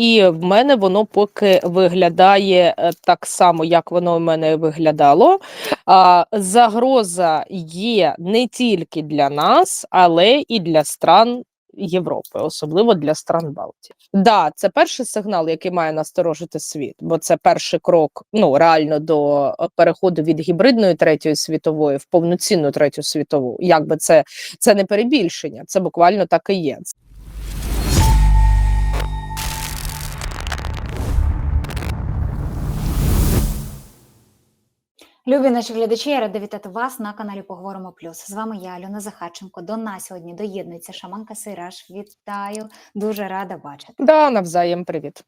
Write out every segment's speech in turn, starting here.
і в мене воно поки виглядає е, так само, як воно в мене виглядало. А, загроза є не тільки для нас, але і для стран Європи, особливо для стран Балтії. Да, це перший сигнал, який має насторожити світ, бо це перший крок ну реально до е, переходу від гібридної третьої світової в повноцінну третю світову. Якби це, це не перебільшення, це буквально так і є. Любі наші глядачі, я рада вітати вас на каналі Поговоримо Плюс. З вами я, Альона Захарченко. До нас сьогодні доєднується шаманка Сейраж. Вітаю, дуже рада бачити. Да, навзаєм привіт.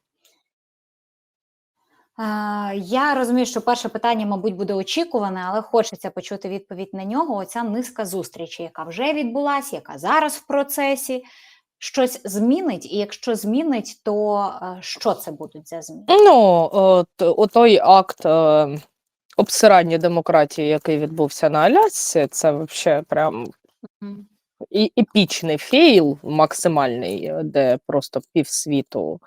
Я розумію, що перше питання, мабуть, буде очікуване, але хочеться почути відповідь на нього. Оця низка зустрічей, яка вже відбулася, яка зараз в процесі. Щось змінить, і якщо змінить, то е, що це будуть за зміни? Ну, от, отой акт е, обсирання демократії, який відбувся на Алясці, це взагалі прям і епічний фейл максимальний, е, де просто півсвіту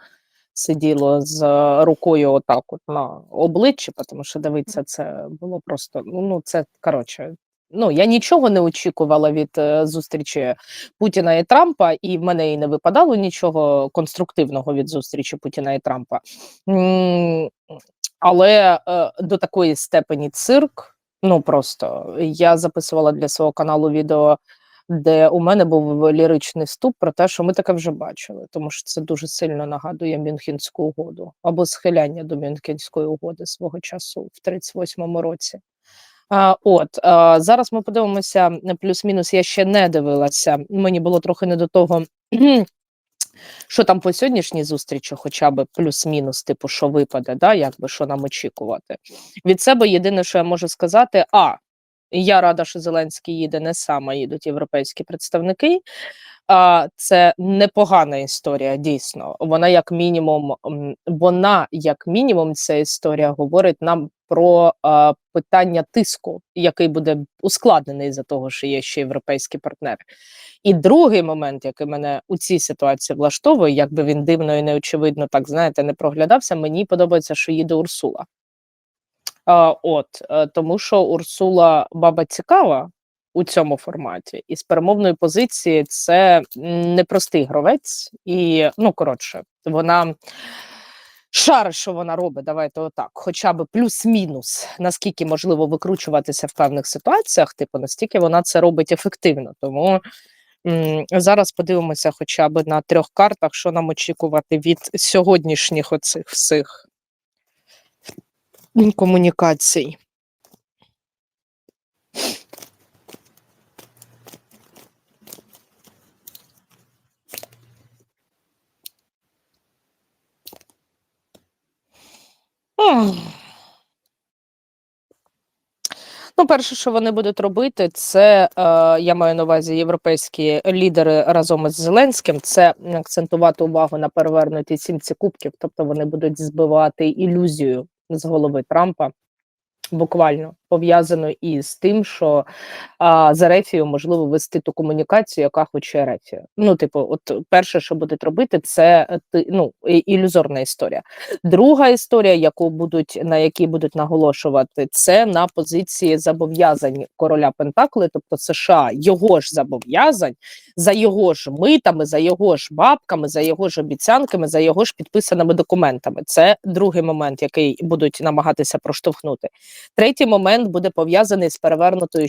сиділо з рукою отак от на обличчі, тому що дивитися це було просто ну, це коротше. Ну, я нічого не очікувала від е, зустрічі Путіна і Трампа, і в мене і не випадало нічого конструктивного від зустрічі Путіна і Трампа. М, Але е, до такої степені цирк, ну просто я записувала для свого каналу відео де у мене був ліричний вступ про те, що ми таке вже бачили, тому що це дуже сильно нагадує Мюнхенську угоду або схиляння до Мюнхенської угоди свого часу в 38-му році. А, от а, зараз ми подивимося плюс-мінус. Я ще не дивилася. Мені було трохи не до того. Що там по сьогоднішній зустрічі, хоча б плюс-мінус, типу, що випаде, да, якби що нам очікувати. Від себе єдине, що я можу сказати, а я рада, що Зеленський їде не сам, а їдуть європейські представники. А, Це непогана історія, дійсно. Вона, як мінімум, вона, як мінімум, ця історія говорить нам про а, питання тиску, який буде ускладнений за того, що є ще європейські партнери. І другий момент, який мене у цій ситуації влаштовує, якби він дивно і неочевидно, так знаєте, не проглядався. Мені подобається, що їде Урсула. А, От е, тому, що Урсула баба цікава у цьому форматі, і з перемовної позиції це непростий гравець, і ну коротше, вона шарить, що вона робить. Давайте отак, хоча б плюс-мінус, наскільки можливо викручуватися в певних ситуаціях, типу настільки вона це робить ефективно. Тому м, зараз подивимося, хоча б на трьох картах, що нам очікувати від сьогоднішніх оцих всіх комунікацій. Ну, перше, що вони будуть робити, це е, я маю на увазі європейські лідери разом із Зеленським. Це акцентувати увагу на перевернутій сімці кубків, тобто вони будуть збивати ілюзію з голови Трампа, буквально пов'язано із тим, що а, з Ерефією можливо вести ту комунікацію, яка хоче Ерефія. Ну, типу, от перше, що будуть робити, це е, ну, ілюзорна історія. Друга історія, яку будуть на якій будуть наголошувати, це на позиції зобов'язань короля Пентакли, тобто США, його ж зобов'язань за його ж митами, за його ж бабками, за його ж обіцянками, за його ж підписаними документами. Це другий момент, який будуть намагатися проштовхнути. Третій момент буде пов'язаний з перевернутою.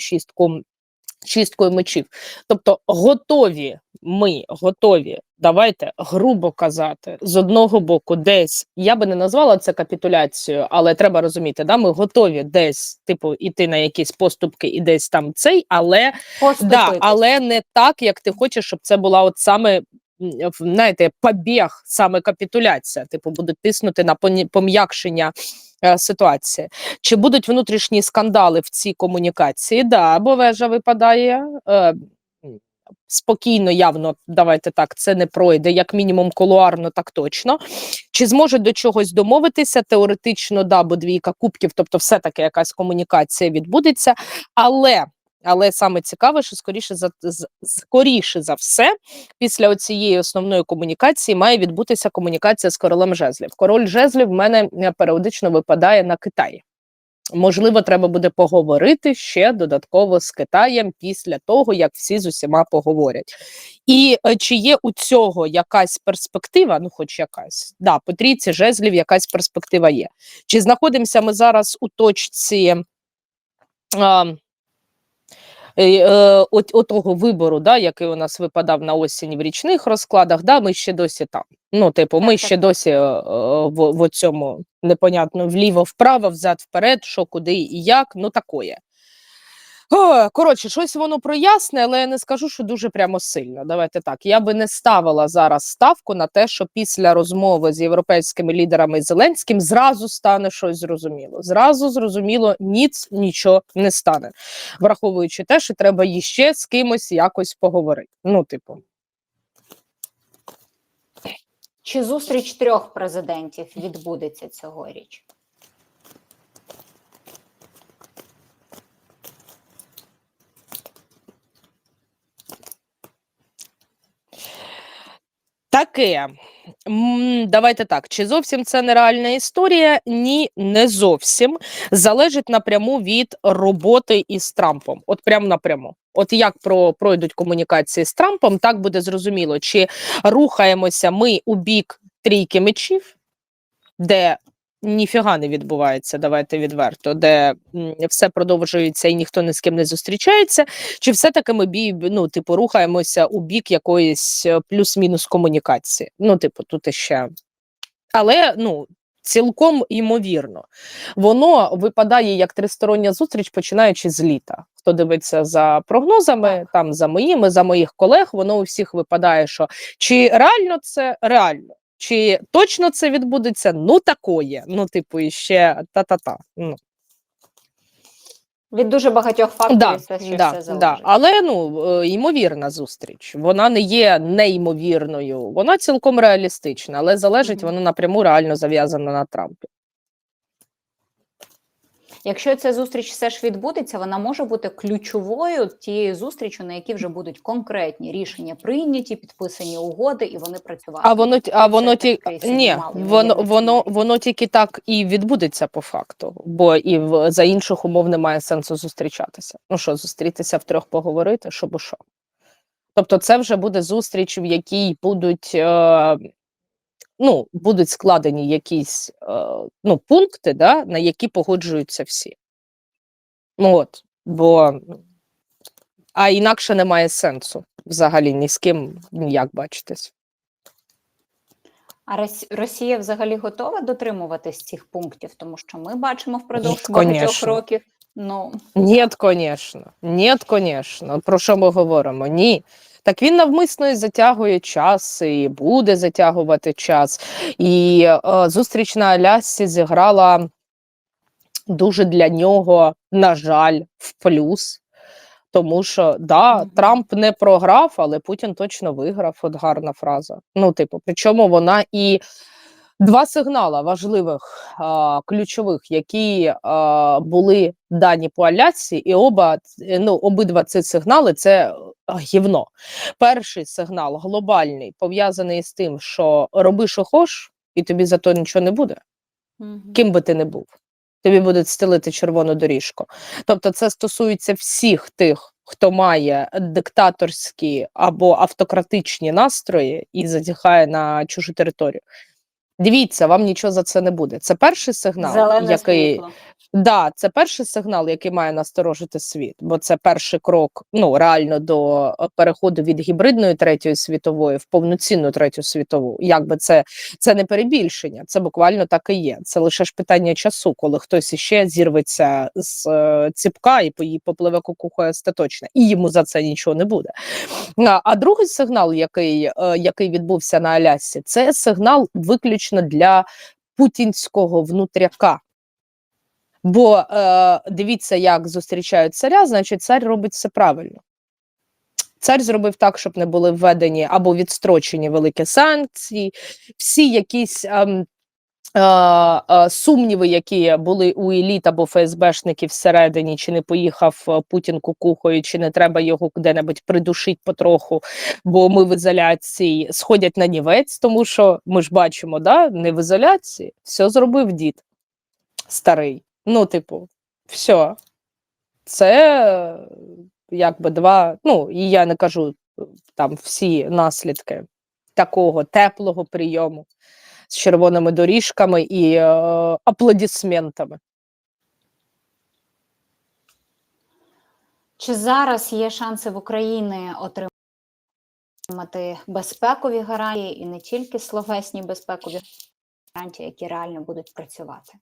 Шісткою мечів, тобто готові ми готові, давайте грубо казати, з одного боку, десь я би не назвала це капітуляцією, але треба розуміти, да, ми готові десь, типу, іти на якісь поступки і десь там цей, але Да, але не так, як ти хочеш, щоб це була от саме. М, Знаєте, побіг, саме капітуляція, типу, будуть тиснути на пом'якшення е, ситуації. Чи будуть внутрішні скандали в цій комунікації? Да, бо вежа випадає. Е, спокійно, явно, давайте так, це не пройде, як мінімум колуарно, так точно. Чи зможуть до чогось домовитися? Теоретично, да, бо двійка кубків, тобто все-таки якась комунікація відбудеться, але Але саме цікаве, що скоріше за скоріше за все, після цієї основної комунікації має відбутися комунікація з королем жезлів. Король жезлів в мене е, періодично випадає на Китай. Можливо, треба буде поговорити ще додатково з Китаєм після того, як всі з усіма поговорять. І е, чи є у цього якась перспектива? Ну, хоч якась, да, по трійці жезлів якась перспектива є. Чи знаходимося ми зараз у точці а, е, е, от, отого вибору, да, який у нас випадав на осінь в річних розкладах, да, ми ще досі там. Ну, типу, ми ще досі е, е, в, в цьому непонятно вліво-вправо, взад-вперед, що куди і як, ну такое. О, коротше, щось воно проясне, але я не скажу, що дуже прямо сильно. Давайте так. Я би не ставила зараз ставку на те, що після розмови з європейськими лідерами Зеленським зразу стане щось зрозуміло. Зразу зрозуміло, ніц нічого не стане, враховуючи те, що треба іще з кимось якось поговорити. Ну, типу, Чи зустріч трьох президентів відбудеться цьогоріч? Таке. Давайте так. Чи зовсім це нереальна історія? Ні, не зовсім. Залежить напряму від роботи із Трампом. От прям напряму. От як про пройдуть комунікації з Трампом, так буде зрозуміло, чи рухаємося ми у бік трійки мечів, де ніфіга не відбувається, давайте відверто, де все продовжується і ніхто ні з ким не зустрічається, чи все-таки ми бі, ну, типу, рухаємося у бік якоїсь е, плюс-мінус комунікації? Ну, типу, тут іще. Але ну, цілком ймовірно, воно випадає як тристороння зустріч, починаючи з літа. Хто дивиться за прогнозами, там за моїми, за моїх колег, воно у всіх випадає, що чи реально це реально. Чи точно це відбудеться? Ну такое. Ну, типу, іще та-та-та. Ну. Від дуже багатьох факторів Да, ще да, все залежить. да. Але ну е, ймовірна зустріч. Вона не є неймовірною, вона цілком реалістична, але залежить Мгм. вона напряму реально зав'язана на Трампі. Якщо ця зустріч все ж відбудеться, вона може бути ключовою тією зустрічю, на якій вже будуть конкретні рішення прийняті, підписані угоди, і вони працюватимуть. А воно а воно ті ні, воно воно воно тільки так і відбудеться по факту, бо і в за інших умов немає сенсу зустрічатися. Ну що, зустрітися втрьох поговорити, що бо що. Тобто, це вже буде зустріч, в якій будуть. Е, Ну, будуть складені якісь е, ну, пункти, да, на які погоджуються всі. Ну, от, бо а інакше немає сенсу взагалі ні з ким ніяк бачитись. А Росія взагалі готова дотримуватись цих пунктів, тому що ми бачимо впродовж багатьох років. Ну Ні, звісно. Ні, звісно. Про що ми говоримо? Ні. Так він навмисно і затягує час, і буде затягувати час. І е, зустріч на Алясці зіграла дуже для нього, на жаль, в плюс. Тому що да. Трамп не програв, але Путін точно виграв. От гарна фраза. Ну, типу, причому вона і два сигнала важливих, а, ключових, які а, були дані по Алясці, і оба ну, обидва ці сигнали це гівно. Перший сигнал глобальний, пов'язаний з тим, що роби, що хош, і тобі за то нічого не буде мгм. ким би ти не був. Тобі будуть стелити червону доріжку. Тобто, це стосується всіх тих, хто має диктаторські або автократичні настрої і затіхає на чужу територію. Дивіться, вам нічого за це не буде. Це перший сигнал, Зелене який світло. Да, це перший сигнал, який має насторожити світ, бо це перший крок ну реально до е, переходу від гібридної третьої світової в повноцінну третю світову. Якби це, це не перебільшення, це буквально так і є. Це лише ж питання часу, коли хтось іще зірветься з е, ціпка і пої- попливе кукухою остаточно, і йому за це нічого не буде. А, а другий сигнал, який, е, який відбувся на Алясці, це сигнал виключно для путінського внутряка. Бо е, дивіться, як зустрічають царя, значить, цар робить все правильно. Цар зробив так, щоб не були введені або відстрочені великі санкції, всі якісь ем, е, е, сумніви, які були у еліт або ФСБшників всередині, чи не поїхав е, Путін кукухою, чи не треба його куди-небудь придушити потроху, бо ми в ізоляції сходять на нівець, тому що ми ж бачимо, да, не в ізоляції, все зробив дід старий. Ну, типу, все. Це якби два. Ну, і я не кажу е, там всі наслідки такого теплого прийому з червоними доріжками і е, аплодисментами. Чи зараз є шанси в Україні отримати безпекові гарантії і не тільки словесні безпекові гарантії, які реально будуть працювати?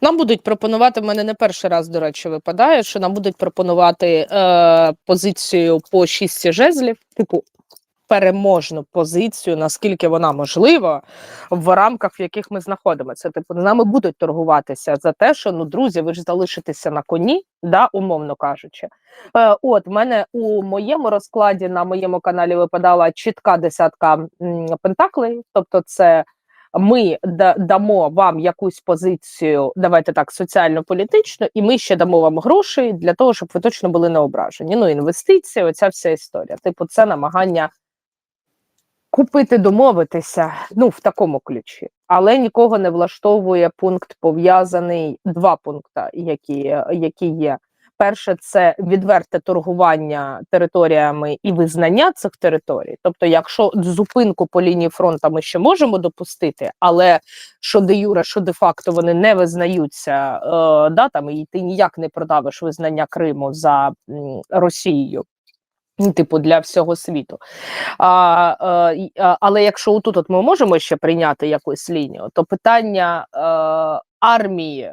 Нам будуть пропонувати, в мене не перший раз, до речі, випадає, що нам будуть пропонувати е, позицію по шісті жезлів, типу переможну позицію, наскільки вона можлива в рамках, в яких ми знаходимося. Типу, з нами будуть торгуватися за те, що ну, друзі, ви ж залишитеся на коні, да, умовно кажучи. Е, от мене у моєму розкладі на моєму каналі випадала чітка десятка пентаклей, тобто це ми дамо вам якусь позицію, давайте так, соціально-політичну, і ми ще дамо вам грошей для того, щоб ви точно були не ображені. Ну, інвестиції, оця вся історія. Типу, це намагання купити, домовитися, ну, в такому ключі. Але нікого не влаштовує пункт пов'язаний, два пункти, які, які є. Перше, це відверте торгування територіями і визнання цих територій. Тобто, якщо зупинку по лінії фронту ми ще можемо допустити, але що де юре, що де факто вони не визнаються, е, да, і ти ніяк не продавиш визнання Криму за м, Росією. ну, Типу для всього світу. А, е, а, але якщо отут от ми можемо ще прийняти якусь лінію, то питання е, армії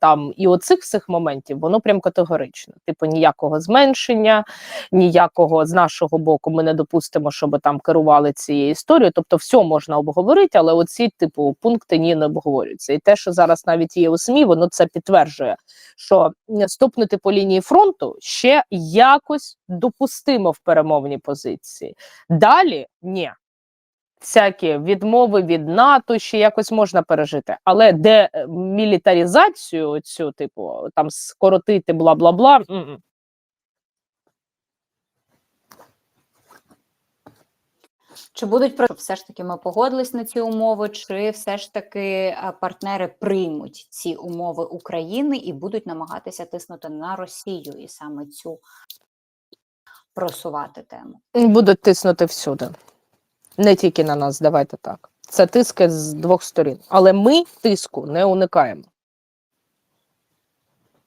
там і оцих всіх моментів, воно прям категорично. Типу, ніякого зменшення, ніякого з нашого боку ми не допустимо, щоб там керували цією історією. Тобто, все можна обговорити, але оці типу пункти ні не обговорюються. І те, що зараз навіть є у СМІ, воно це підтверджує, що м, ступнути по лінії фронту ще якось допустимо в перемовній позиції. Далі ні. Всякі відмови від НАТО ще якось можна пережити, але де е, мілітаризацію цю, типу, там скоротити, бла бла бла. Чи будуть про все ж таки ми погодились на ці умови, чи все ж таки е, партнери приймуть ці умови України і будуть намагатися тиснути на Росію і саме цю просувати тему? Будуть тиснути всюди. Не тільки на нас, давайте так. Це тиски з двох сторін. Але ми тиску не уникаємо.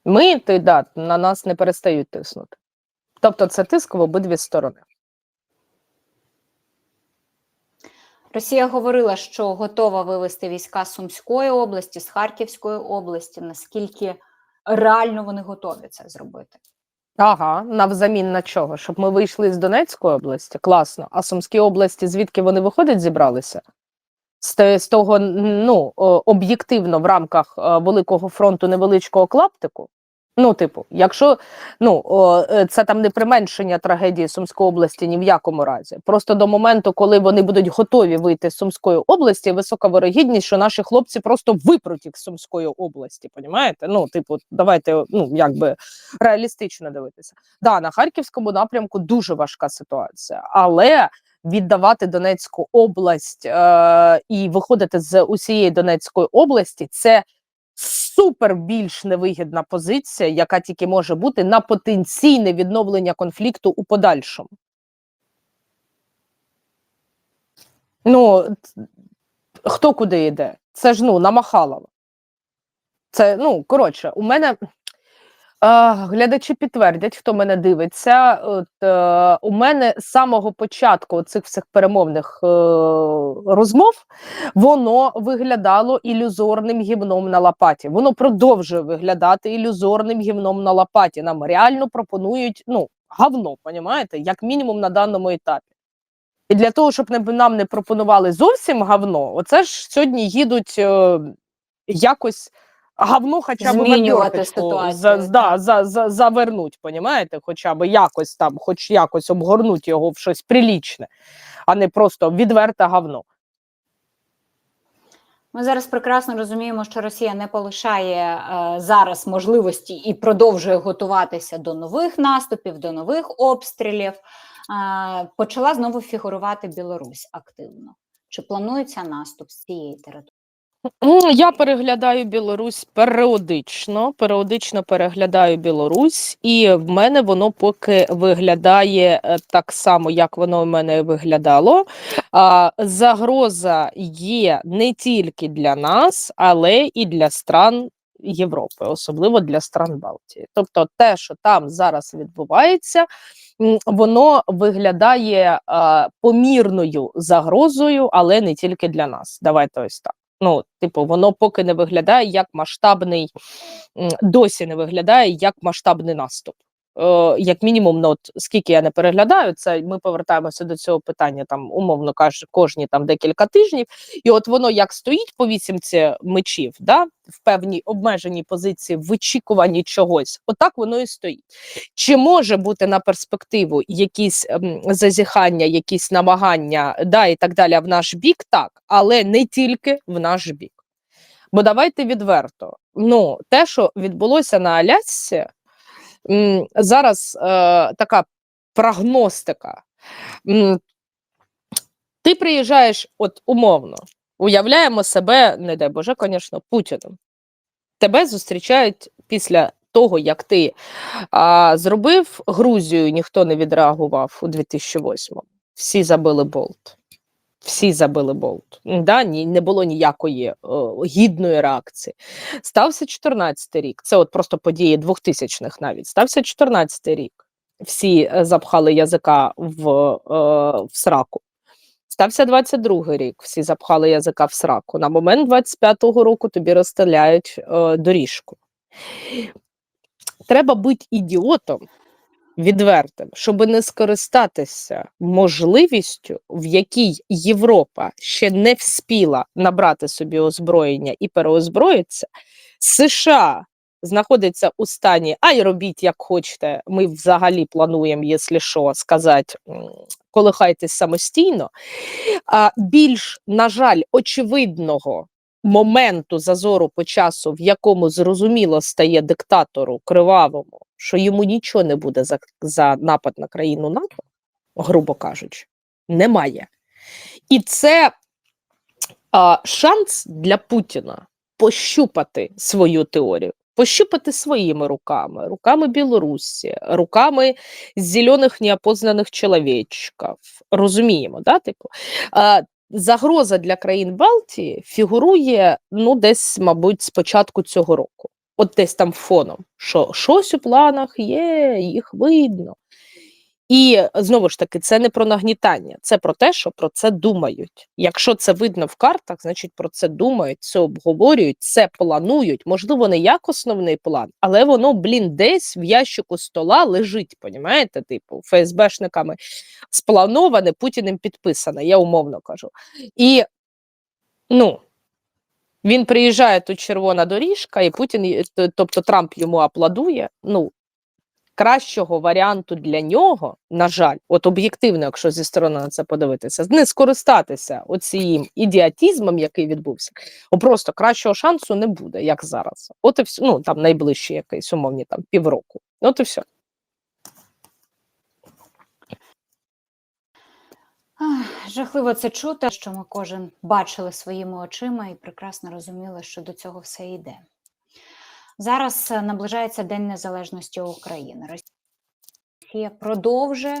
Ми, ти, да, на нас не перестають тиснути. Тобто це тиск в обидві сторони. Росія говорила, що готова вивести війська з Сумської області, з Харківської області. Наскільки реально вони готові це зробити? Ага, навзамін на чого? Щоб ми вийшли з Донецької області? Класно. А Сумські області, звідки вони виходять, зібралися? З, з того, ну, об'єктивно в рамках е, Великого фронту невеличкого клаптику. Ну, типу, якщо ну е, це там не применшення трагедії Сумської області ні в якому разі. Просто до моменту, коли вони будуть готові вийти з Сумської області, висока вирогідність, що наші хлопці просто випруть їх з Сумської області. Понімаєте? Ну, типу, давайте ну якби реалістично дивитися. Да, на харківському напрямку дуже важка ситуація, але віддавати Донецьку область е, і виходити з усієї Донецької області це супер більш невигідна позиція, яка тільки може бути на потенційне відновлення конфлікту у подальшому. Ну, хто куди йде? Це ж ну намахало. Це, ну, коротше, у мене глядачі підтвердять, хто мене дивиться. От, е, у мене з самого початку цих всіх перемовних е, розмов воно виглядало ілюзорним гівном на лопаті. Воно продовжує виглядати ілюзорним гівном на лопаті. Нам реально пропонують ну, говно, понімаєте, як мінімум на даному етапі. І для того, щоб нам не пропонували зовсім говно, оце ж сьогодні їдуть е, якось говно хоча б Змінювати ситуацію, за, да, за, за, завернуть, понімаєте, хоча б якось там, хоч якось обгорнуть його в щось прилічне. а не просто відверте говно. Ми зараз прекрасно розуміємо, що Росія не полишає е, зараз можливості і продовжує готуватися до нових наступів, до нових обстрілів. Е, почала знову фігурувати Білорусь активно. Чи планується наступ з цієї території? Я переглядаю Білорусь періодично, періодично переглядаю Білорусь, і в мене воно поки виглядає е, так само, як воно в мене виглядало. Загроза є не тільки для нас, але і для стран Європи, особливо для стран Балтії. Тобто, те, що там зараз відбувається, воно виглядає помірною загрозою, але не тільки для нас. Давайте ось так. Ну, типу, воно поки не виглядає як масштабний, досі не виглядає як масштабний наступ. Е, як мінімум, ну, от скільки я не переглядаю, це ми повертаємося до цього питання, там, умовно кажучи, кожні там декілька тижнів. І от воно як стоїть по вісімці мечів, да, в певній обмеженій позиції, в вичікуванні чогось, отак воно і стоїть. Чи може бути на перспективу якісь ем, зазіхання, якісь намагання, да, і так далі в наш бік, так, але не тільки в наш бік. Бо давайте відверто. Ну, те, що відбулося на Алясці, зараз е, така прогностика. Ти приїжджаєш, от умовно, уявляємо себе, не дай Боже, звісно, Путіним. Тебе зустрічають після того, як ти а, зробив Грузію, ніхто не відреагував у 2008-му. Всі забили болт. Всі забили болт. Да, ні, не було ніякої о, гідної реакції. Стався 14 рік. Це от просто події 2000-х навіть. Стався 14 рік. Всі е, запхали язика в, е, в сраку. Стався 22 рік. Всі запхали язика в сраку. На момент 25-го року тобі розстріляють е, доріжку. Треба бути ідіотом відвертим, щоб не скористатися можливістю, в якій Європа ще не вспіла набрати собі озброєння і переозброїться, США знаходиться у стані ай робіть як хочете. Ми взагалі плануємо, якщо що, сказати, колихайтесь самостійно. А більш, на жаль, очевидного моменту зазору по часу, в якому зрозуміло стає диктатору кривавому, що йому нічого не буде за, за напад на країну НАТО, грубо кажучи, немає. І це а, шанс для Путіна пощупати свою теорію. Пощупати своїми руками, руками Білорусі, руками зелених неопознаних чоловічків. Розуміємо, да? Типу, загроза для країн Балтії фігурує ну, десь, мабуть, з початку цього року. От десь там фоном, що щось у планах є, їх видно. І знову ж таки, це не про нагнітання, це про те, що про це думають. Якщо це видно в картах, значить про це думають, це обговорюють, це планують. Можливо, не як основний план, але воно, блін, десь в ящику стола лежить, понімаєте? Типу, ФСБшниками сплановане, Путіним підписане, я умовно кажу. І ну, він приїжджає тут червона доріжка, і Путін, тобто Трамп йому аплодує. Ну, кращого варіанту для нього, на жаль, от об'єктивно, якщо зі сторони на це подивитися, не скористатися оцім ідіотізмом, який відбувся, просто кращого шансу не буде, як зараз. От і все, ну там найближчі якийсь умовні там півроку. От і все. Жахливо це чути, що ми кожен бачили своїми очима і прекрасно розуміли, що до цього все йде. Зараз е, наближається День Незалежності України. Росія продовжує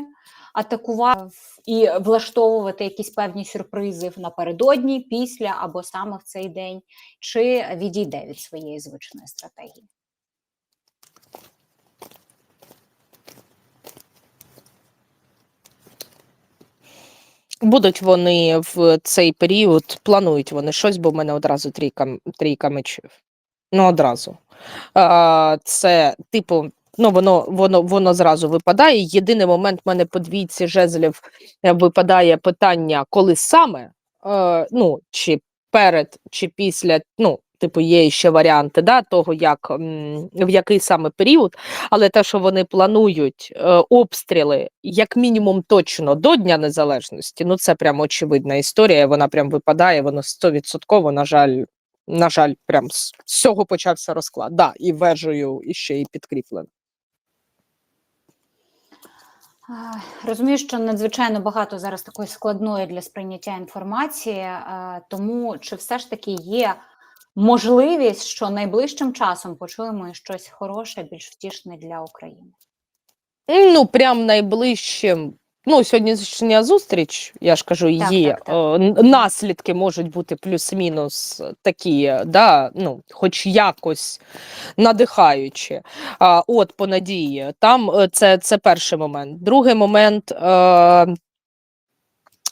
атакувати і влаштовувати якісь певні сюрпризи напередодні, після або саме в цей день, чи відійде від своєї звичної стратегії. Будуть вони в цей період, планують вони щось, бо в мене одразу трійка, трійка мечів. Ну, одразу. А, це, типу, ну, воно, воно, воно зразу випадає. Єдиний момент в мене по двійці жезлів е, випадає питання, коли саме, е, ну, чи перед, чи після, ну, типу, є ще варіанти да, того, як, в який саме період, але те, що вони планують е, обстріли, як мінімум, точно до Дня Незалежності, ну це прям очевидна історія, вона прям випадає, воно 100%, на жаль, на жаль, прям з цього почався розклад. Да, і вежею іще і підкріплено. Розумію, що надзвичайно багато зараз такої складної для сприйняття інформації, е, тому чи все ж таки є можливість, що найближчим часом почуємо щось хороше, більш втішне для України? Ну, прям найближчим. Ну, сьогоднішня зустріч, я ж кажу, Так, є. так, так. е, Наслідки можуть бути плюс-мінус такі, да, ну, хоч якось надихаючі. А, от по надії. Там е, це, це перший момент. Другий момент. Е,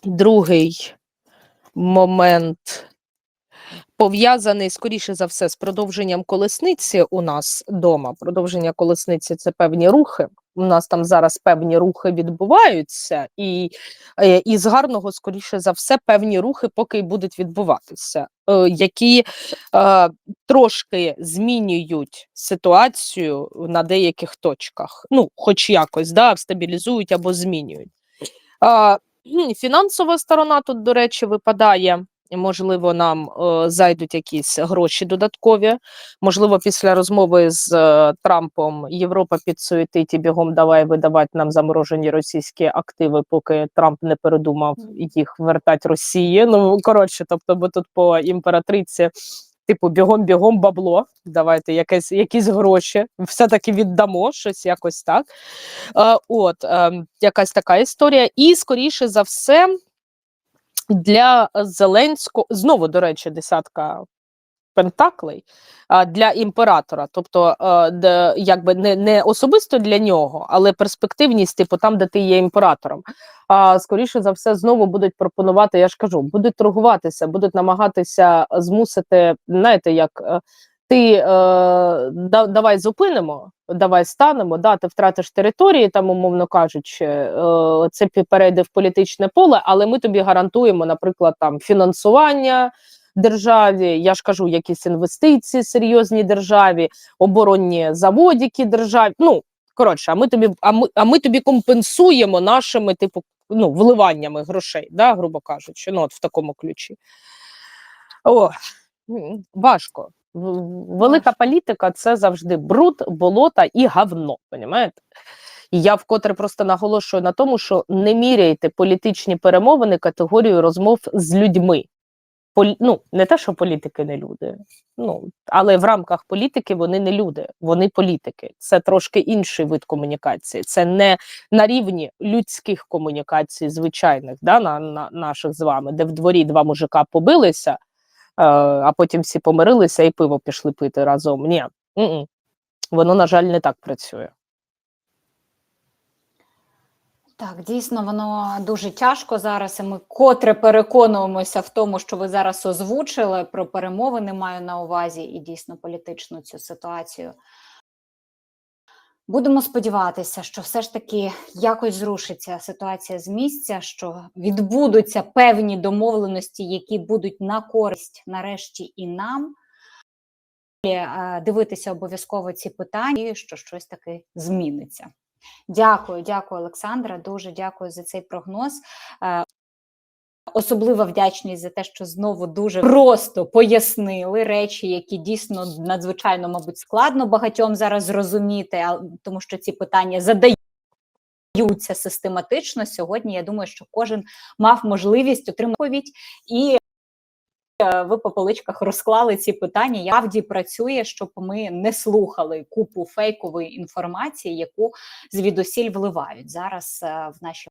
другий момент пов'язаний скоріше за все з продовженням колесниці у нас вдома. Продовження колесниці це певні рухи. У нас там зараз певні рухи відбуваються, і, е, і з гарного, скоріше за все, певні рухи поки й будуть відбуватися, е, які е, трошки змінюють ситуацію на деяких точках. Ну, хоч якось, да, стабілізують або змінюють. Кхм, фінансова сторона тут, до речі, випадає. Можливо, нам е, зайдуть якісь гроші додаткові. Можливо, після розмови з е, Трампом Європа підсуетить і бігом давай видавати нам заморожені російські активи, поки Трамп не передумав їх вертати Росії. Ну коротше, тобто, бо тут по імператриці, типу, бігом, бігом бабло. Давайте якесь, якісь гроші, все-таки віддамо щось якось так. Е, от е, якась така історія. І скоріше за все, для Зеленського знову, до речі, десятка пентаклей для імператора. Тобто, е, якби не, не особисто для нього, але перспективність, типу, там, де ти є імператором. А скоріше за все, знову будуть пропонувати, я ж кажу, будуть торгуватися, будуть намагатися змусити, знаєте, як. Ти е, да, давай зупинимо, давай станемо, да, ти втратиш території, там, умовно кажучи, е, це перейде в політичне поле, але ми тобі гарантуємо, наприклад, там фінансування державі, я ж кажу, якісь інвестиції серйозні державі, оборонні заводики державі. Ну, коротше, а ми тобі, а ми, а ми тобі компенсуємо нашими, типу, ну, вливаннями грошей, да, грубо кажучи, ну, от в такому ключі. О, важко. Велика політика це завжди бруд, болота і говно, понімаєте? Я вкотре просто наголошую на тому, що не міряйте політичні перемовини категорією розмов з людьми. Полі... Ну, не те, що політики не люди, ну, але в рамках політики вони не люди, вони політики. Це трошки інший вид комунікації. Це не на рівні людських комунікацій, звичайних, да, на, на наших з вами, де в дворі два мужика побилися, а потім всі помирилися і пиво пішли пити разом. Ні, воно, на жаль, не так працює. Так, дійсно, воно дуже тяжко зараз, і ми котре переконуємося в тому, що ви зараз озвучили про перемовини, маю на увазі, і дійсно політичну цю ситуацію. Будемо сподіватися, що все ж таки якось зрушиться ситуація з місця, що відбудуться певні домовленості, які будуть на користь нарешті і нам. Е, Дивитися обов'язково ці питання, що щось таки зміниться. Дякую, дякую, Олександра. Дуже дякую за цей прогноз. Особлива вдячність за те, що знову дуже просто пояснили речі, які дійсно надзвичайно, мабуть, складно багатьом зараз зрозуміти, тому що ці питання задаються систематично. Сьогодні я думаю, що кожен мав можливість отримати і. е, Ви по поличках розклали ці питання. Я Правді працює, щоб ми не слухали купу фейкової інформації, яку звідусіль вливають зараз е, в наші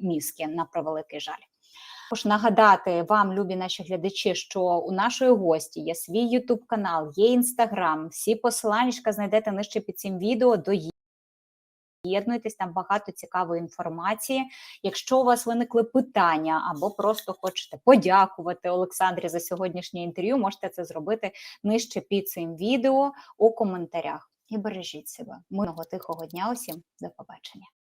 мізки, на превеликий жаль. Також нагадати вам, любі наші глядачі, що у нашої гості є свій Ютуб канал, є інстаграм. Всі посилання знайдете нижче під цим відео. Доєднуйтесь, там багато цікавої інформації. Якщо у вас виникли питання або просто хочете подякувати Олександрі за сьогоднішнє інтерв'ю, можете це зробити нижче під цим відео у коментарях. І бережіть себе. Мирного тихого дня усім. До побачення.